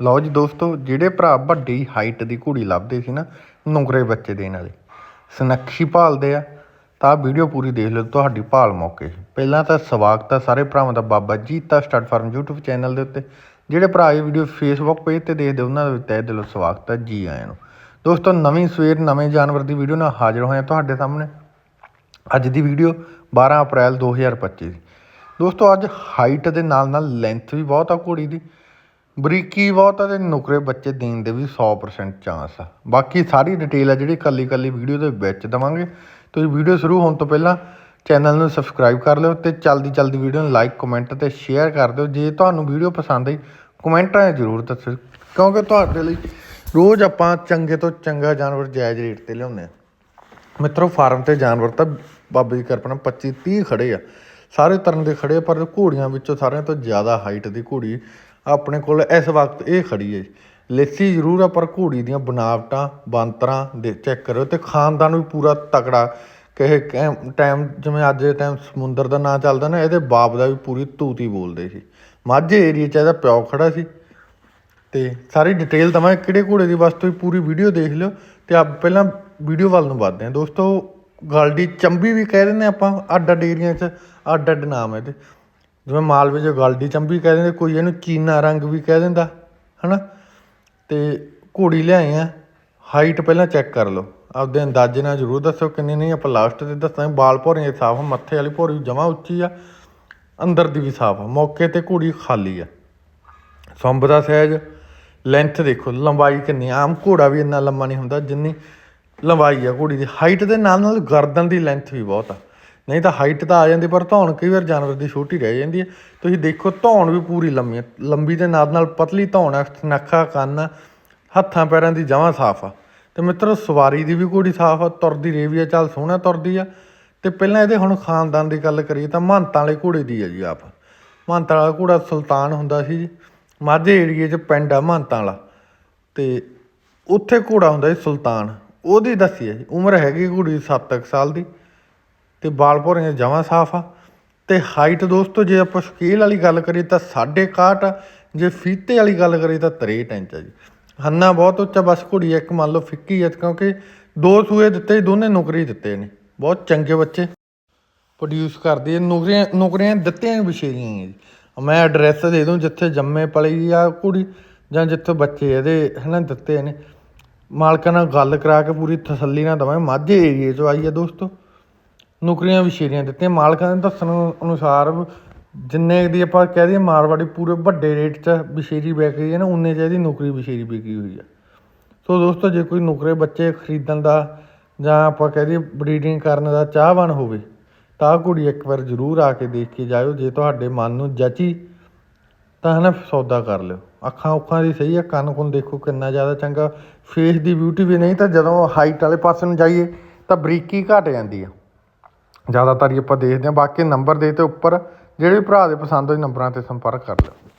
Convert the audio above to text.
ਲਓ ਜੀ ਦੋਸਤੋ, ਜਿਹੜੇ ਭਰਾ ਵੱਡੀ ਹਾਈਟ ਦੀ ਘੋੜੀ ਲੱਭਦੇ ਸੀ ਨਾ, ਨੁਕਰੇ ਬੱਚੇ ਦੇਣ ਵਾਲੇ, ਸਨੱਖੀ ਭਾਲਦੇ ਆ। ਤਾਂ ਵੀਡੀਓ ਪੂਰੀ ਦੇਖ ਲਓ, ਤੁਹਾਡੀ ਭਾਲ ਮੌਕੇ ਪਹਿਲਾਂ ਤਾਂ ਸਵਾਗਤ ਆ ਸਾਰੇ ਭਰਾਵਾਂ ਦਾ Baba Jeeta stud farm YouTube channel ਦੇ ਉੱਤੇ। ਜਿਹੜੇ ਭਰਾ ਇਹ ਵੀਡੀਓ Facebook ਪੇਜ ਤੇ ਦੇਖਦੇ, ਉਹਨਾਂ ਦਾ ਵੀ ਤਹਿ ਦਿਲੋਂ ਸਵਾਗਤ ਆ ਜੀ ਆਇਆਂ ਨੂੰ। ਦੋਸਤੋ, ਨਵੀਂ ਸਵੇਰ, ਨਵੇਂ ਜਾਨਵਰ ਦੀ ਵੀਡੀਓ ਨਾਲ ਹਾਜ਼ਰ ਹੋਏ ਤੁਹਾਡੇ ਸਾਹਮਣੇ। ਅੱਜ ਦੀ ਵੀਡੀਓ 12 ਅਪ੍ਰੈਲ 2025 ਦੀ। ਦੋਸਤੋ, ਅੱਜ ਹਾਈਟ ਦੇ ਨਾਲ ਨਾਲ ਲੈਂਥ ਵੀ ਬਹੁਤ ਆ ਘੋੜੀ ਦੀ। ਬਰੀਕੀ ਬਹੁਤ ਆ ਤੇ ਨੁਕਰੇ ਬੱਚੇ ਦੇਣ ਦੇ ਵੀ 100% ਚਾਂਸ ਆ। ਬਾਕੀ ਸਾਰੀ ਡਿਟੇਲ ਆ ਜਿਹੜੀ ਕੱਲੀ ਕੱਲੀ ਵੀਡੀਓ ਦੇ ਵਿੱਚ ਦਵਾਂਗੇ। ਤੁਸੀਂ ਵੀਡੀਓ ਸ਼ੁਰੂ ਹੋਣ ਤੋਂ ਪਹਿਲਾਂ ਚੈਨਲ ਨੂੰ ਸਬਸਕ੍ਰਾਈਬ ਕਰ ਲਿਓ ਤੇ ਚਲਦੀ ਚਲਦੀ ਵੀਡੀਓ ਨੂੰ ਲਾਈਕ ਕਮੈਂਟ ਤੇ ਸ਼ੇਅਰ ਕਰ ਦਿਓ। ਜੇ ਤੁਹਾਨੂੰ ਵੀਡੀਓ ਪਸੰਦ ਆਈ ਕਮੈਂਟਾਂ ਜ਼ਰੂਰ ਦੱਸੋ। ਕਿਉਂਕਿ ਤੁਹਾਡੇ ਲਈ ਰੋਜ਼ ਆਪਾਂ ਚੰਗੇ ਤੋਂ ਚੰਗਾ ਜਾਨਵਰ ਜਾਇਜ਼ ਰੇਟ ਤੇ ਲਿਆਉਂਦੇ ਆ। ਮਿੱਤਰੋ ਫਾਰਮ ਤੇ ਜਾਨਵਰ ਤਾਂ ਬਾਬੇ ਦੀ ਕਿਰਪਾ ਨਾਲ 25 30 ਖੜੇ ਆ। ਸਾਰੇ ਤਰ੍ਹਾਂ ਦੇ ਖੜੇ ਆ, ਪਰ ਘੋੜੀਆਂ ਵਿੱਚੋਂ ਸਾਰਿਆਂ ਤੋਂ ਜ਼ਿਆਦਾ ਹਾਈਟ ਦੀ ਘੋੜੀ ਆਪਣੇ ਕੋਲ ਇਸ ਵਕਤ ਇਹ ਖੜੀ ਹੈ ਲੱਸੀ ਜ਼ਰੂਰ ਆ, ਪਰ ਘੋੜੀ ਦੀਆਂ ਬਨਾਵਟਾਂ, ਬਾਂਤਰਾਂ ਦੇ ਚੈੱਕ ਕਰਿਓ ਤੇ ਖਾਨਦਾਨ ਵੀ ਪੂਰਾ ਤਕੜਾ। ਕਹੇ ਟਾਈਮ ਜਿਵੇਂ ਅੱਜ ਦੇ ਟਾਈਮ ਸਮੁੰਦਰ ਦਾ ਨਾਂ ਚੱਲਦਾ ਨਾ, ਇਹਦੇ ਬਾਪ ਦਾ ਵੀ ਪੂਰੀ ਤੂਤੀ ਬੋਲਦੇ ਸੀ। ਮਾਝੇ ਏਰੀਆ 'ਚ ਇਹਦਾ ਪਿਓ ਖੜਾ ਸੀ। ਤੇ ਸਾਰੀ ਡਿਟੇਲ ਦਵਾਂ ਕਿਹੜੇ ਘੋੜੇ ਦੀ ਬਸ ਤੁਸੀਂ ਪੂਰੀ ਵੀਡੀਓ ਦੇਖ ਲਿਓ ਤੇ ਆਪ ਪਹਿਲਾਂ ਵੀਡੀਓ ਵੱਲ ਨੂੰ ਵੱਧਦੇ ਹਾਂ। ਦੋਸਤੋ, ਗਾਲਡੀ ਚੰਬੀ ਵੀ ਕਹਿ ਦਿੰਦੇ ਆਪਾਂ ਅੱਡ ਅੱਡ ਏਰੀਆ 'ਚ ਅੱਡ ਅੱਡ ਨਾਮ ਹੈ ਇਹਦੇ। ਜਿਵੇਂ ਮਾਲਵੇ 'ਚ ਗਾਲਡੀ ਚੰਬੀ ਕਹਿ ਦਿੰਦੇ, ਕੋਈ ਇਹਨੂੰ ਚੀਨਾ ਰੰਗ ਵੀ ਕਹਿ ਦਿੰਦਾ, ਹਨਾ? ਤੇ ਘੋੜੀ ਲਿਆਏ ਆ ਹਾਈਟ ਪਹਿਲਾਂ ਚੈੱਕ ਕਰ ਲਓ। ਆਪਦੇ ਅੰਦਾਜ਼ੇ ਨਾਲ ਜ਼ਰੂਰ ਦੱਸੋ ਕਿੰਨੀ ਨਹੀਂ, ਆਪਾਂ ਲਾਸਟ ਤੇ ਦੱਸਾਂਗੇ, ਬਾਲ ਭੋਰੀਆਂ ਸਾਫ਼ ਮੱਥੇ ਵਾਲੀ ਭੋਰੀ ਜਮਾ ਉੱਚੀ ਆ, ਅੰਦਰ ਦੀ ਵੀ ਸਾਫ਼ ਆ, ਮੌਕੇ ਤੇ ਘੋੜੀ ਖਾਲੀ ਆ। ਸੰਬ ਦਾ ਸਹਿਜ ਲੈਂਥ ਦੇਖੋ, ਲੰਬਾਈ ਕਿੰਨੀ ਆਮ ਘੋੜਾ ਵੀ ਇੰਨਾ ਲੰਮਾ ਨਹੀਂ ਹੁੰਦਾ ਜਿੰਨੀ ਲੰਬਾਈ ਆ ਘੋੜੀ ਦੀ। ਹਾਈਟ ਦੇ ਨਾਲ ਨਾਲ ਗਰਦਨ ਦੀ ਲੈਂਥ ਵੀ ਬਹੁਤ ਆ। ਨਹੀਂ ਤਾਂ ਹਾਈਟ ਤਾਂ ਆ ਜਾਂਦੀ, ਪਰ ਧੌਣ ਕਈ ਵਾਰ ਜਾਨਵਰ ਦੀ ਛੋਟੀ ਰਹਿ ਜਾਂਦੀ ਹੈ। ਤੁਸੀਂ ਦੇਖੋ, ਧੌਣ ਵੀ ਪੂਰੀ ਲੰਮੀ ਹੈ। ਲੰਬੀ ਦੇ ਨਾਲ ਨਾਲ ਪਤਲੀ ਧੌਣ ਆ ਨੱਖਾ, ਕੰਨ, ਹੱਥਾਂ, ਪੈਰਾਂ ਦੀ ਜਮਾਂ ਸਾਫ਼ ਆ। ਤੇ ਮਿੱਤਰੋ, ਸਵਾਰੀ ਦੀ ਵੀ ਘੋੜੀ ਸਾਫ਼ ਆ, ਤੁਰਦੀ ਰੇਵੀ ਆ, ਚੱਲ ਸੋਹਣਾ ਤੁਰਦੀ ਆ। ਤੇ ਪਹਿਲਾਂ ਇਹਦੇ ਹੁਣ ਖਾਨਦਾਨ ਦੀ ਗੱਲ ਕਰੀਏ ਤਾਂ ਮਹੰਤਾਂ ਵਾਲੇ ਘੋੜੇ ਦੀ ਆ ਜੀ ਆਪ। ਮਹੰਤਾਂ ਵਾਲਾ ਘੋੜਾ ਸੁਲਤਾਨ ਹੁੰਦਾ ਸੀ ਜੀ। ਮਾਝੇ ਏਰੀਏ 'ਚ ਪਿੰਡ ਆ ਮਹੰਤਾਂ ਵਾਲਾ। ਤੇ ਉੱਥੇ ਘੋੜਾ ਹੁੰਦਾ ਸੀ ਸੁਲਤਾਨ। ਉਹਦੀ ਦੱਸੀ ਹੈ ਜੀ, ਉਮਰ ਹੈਗੀ ਘੋੜੀ 7 ਸਾਲ ਦੀ। ਤੇ ਬਾਲ ਭੋਰੀਆਂ ਜਮਾਂ ਸਾਫ਼ ਆ। ਤੇ ਹਾਈਟ ਦੋਸਤੋ ਜੇ ਆਪਾਂ ਸਕੇਲ ਵਾਲੀ ਗੱਲ ਕਰੀਏ ਤਾਂ 61 ਆ। ਜੇ ਫੀਤੇ ਵਾਲੀ ਗੱਲ ਕਰੀਏ ਤਾਂ 63 ਇੰਚ ਆ ਜੀ। ਹੰਨਾ ਬਹੁਤ ਉੱਚਾ ਬਸ ਘੋੜੀ ਇੱਕ ਮੰਨ ਲਓ ਫਿੱਕੀ ਹੈ ਕਿਉਂਕਿ ਦੋ ਸੂਏ ਦਿੱਤੇ ਸੀ, ਦੋਨੇ ਨੌਕਰੀ ਦਿੱਤੇ ਨੇ। ਬਹੁਤ ਚੰਗੇ ਬੱਚੇ। ਪ੍ਰੋਡਿਊਸ ਕਰਦੀ ਹੈ ਨੌਕਰੀਆਂ ਨੌਕਰੀਆਂ ਦਿੱਤੀਆਂ ਵਿਸ਼ੇਰੀਆਂ ਹੈ ਜੀ। ਮੈਂ ਐਡਰੈਸ ਦੇ ਦੂੰ ਜਿੱਥੇ ਜੰਮੇ ਪਲੀ ਆ ਕੁੜੀ ਜਾਂ ਜਿੱਥੇ ਬੱਚੇ ਇਹਦੇ ਹਨਾ ਦਿੱਤੇ ਨੇ। ਮਾਲਕਾਂ ਨਾਲ ਗੱਲ ਕਰਾ ਕੇ ਪੂਰੀ ਤਸੱਲੀ ਨਾਲ ਦਵਾਂਗੇ ਮਾਝੇ ਏਰੀਏ 'ਚੋਂ ਆਈ ਹੈ ਦੋਸਤੋ। ਨੌਕਰੀਆਂ ਵਿਛੇਰੀਆਂ ਦਿੱਤੀਆਂ। ਮਾਲਕਾਂ ਦੇ ਦੱਸਣ ਅਨੁਸਾਰ ਜਿੰਨੇ ਦੀ ਆਪਾਂ ਕਹਿ ਦਈਏ ਮਾਰਵਾੜੀ ਪੂਰੇ ਵੱਡੇ ਰੇਟ 'ਚ ਵਿਛੇਰੀ ਵਿਕ ਗਈ ਹੈ ਨਾ, ਉਨੇ 'ਚ ਇਹਦੀ ਨੌਕਰੀ ਵਿਛੇਰੀ ਵਿਕੀ ਹੋਈ ਆ। ਸੋ ਦੋਸਤੋ, ਜੇ ਕੋਈ ਨੌਕਰੇ ਬੱਚੇ ਖਰੀਦਣ ਦਾ ਜਾਂ ਆਪਾਂ ਕਹਿ ਦਈਏ ਬਰੀਡਿੰਗ ਕਰਨ ਦਾ ਚਾਹਵਾਨ ਹੋਵੇ, ਤਾਂ ਆਹ ਕੁੜੀ ਇੱਕ ਵਾਰ ਜ਼ਰੂਰ ਆ ਕੇ ਦੇਖ ਕੇ ਜਾਇਓ। ਜੇ ਤੁਹਾਡੇ ਮਨ ਨੂੰ ਜਚੀ, ਤਾਂ ਹਨਾ ਸੌਦਾ ਕਰ ਲਿਓ। ਅੱਖਾਂ ਉੱਖਾਂ ਦੀ ਸਹੀ ਆ, ਕੰਨ ਕੁੰਨ ਦੇਖੋ ਕਿੰਨਾ ਜ਼ਿਆਦਾ ਚੰਗਾ। ਫੇਸ ਦੀ ਬਿਊਟੀ ਵੀ ਨਹੀਂ, ਤਾਂ ਜਦੋਂ ਹਾਈਟ ਵਾਲੇ ਪਾਸੇ ਨੂੰ ਜਾਈਏ, ਤਾਂ ਬਰੀਕੀ ਘਟ ਜਾਂਦੀ ਆ। ਜ਼ਿਆਦਾਤਰ ਹੀ ਆਪਾਂ ਦੇਖਦੇ ਹਾਂ। ਬਾਕੀ ਨੰਬਰ ਦੇ ਤੇ ਉੱਪਰ ਜਿਹੜੇ ਵੀ ਭਰਾ ਦੇ ਪਸੰਦ ਹੋਏ, ਨੰਬਰਾਂ ਤੇ ਸੰਪਰਕ ਕਰ ਲਿਓ।